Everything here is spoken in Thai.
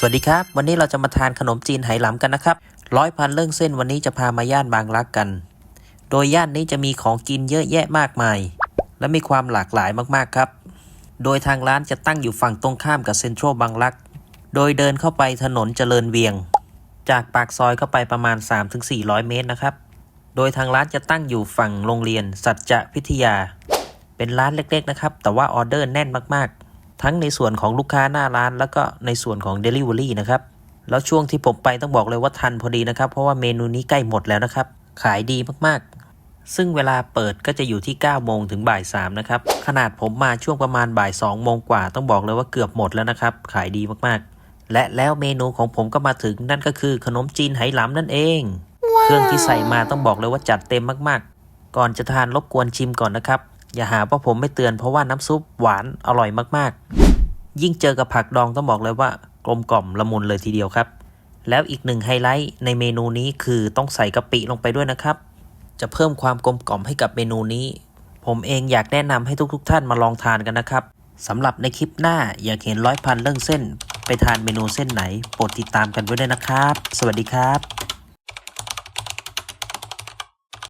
สวัสดีครับ วันนี้เราจะมาทานขนมจีนไหหลำกันนะครับร้อยพันเรื่องเส้นวันนี้จะพามาย่านบางรักกัน โดยย่านนี้จะมีของกินเยอะแยะมากมาย และมีความหลากหลายมากๆครับ โดยทางร้านจะตั้งอยู่ฝั่งตรงข้ามกับเซ็นทรัลบางรัก โดยเดินเข้าไปถนนเจริญเวียง จากปากซอยเข้าไปประมาณ 3-400 เมตรนะครับ โดยทางร้านจะตั้งอยู่ฝั่งโรงเรียน สัจจะพิทยา เป็นร้านเล็กๆนะครับ แต่ว่าออเดอร์แน่นมากๆ ทั้งในส่วนของลูกค้าหน้าร้าน แล้วก็ในส่วนของ Delivery นะครับ แล้วช่วงที่ผมไปต้องบอกเลยว่าทันพอดีนะครับ เพราะว่าเมนูนี้ใกล้หมดแล้วนะครับ ขายดีมากๆ ซึ่งเวลาเปิดก็จะอยู่ที่ 9 โมงถึงบ่าย 3 นะครับ ขนาดผมมาช่วงประมาณบ่าย 2 โมงกว่า ต้องบอกเลยว่าเกือบหมดแล้วนะครับ ขายดีมากๆ และแล้วเมนูของผมก็มาถึงนั่นก็คือขนมจีนไหหลำนั่นเอง เครื่องที่ใส่มาต้องบอกเลยว่าจัดเต็มมากๆ ก่อนจะทานรบกวนชิมก่อนนะครับ อย่าหาว่าผมไม่เตือนเพราะว่าน้ำซุปหวานอร่อยมากๆ ยิ่งเจอกับผักดองต้องบอกเลยว่ากลมกล่อมละมุนเลยทีเดียวครับ แล้วอีกหนึ่งไฮไลท์ในเมนูนี้คือต้องใส่กะปิลงไปด้วยนะครับ จะเพิ่มความกลมกล่อมให้กับเมนูนี้ ผมเองอยากแนะนำให้ทุกๆท่านมาลองทานกันนะครับสำหรับในคลิปหน้าอยากเห็นร้อยพันเรื่องเส้น ไปทานเมนูเส้นไหนโปรดติดตามกันไว้ด้วยนะครับ สวัสดีครับ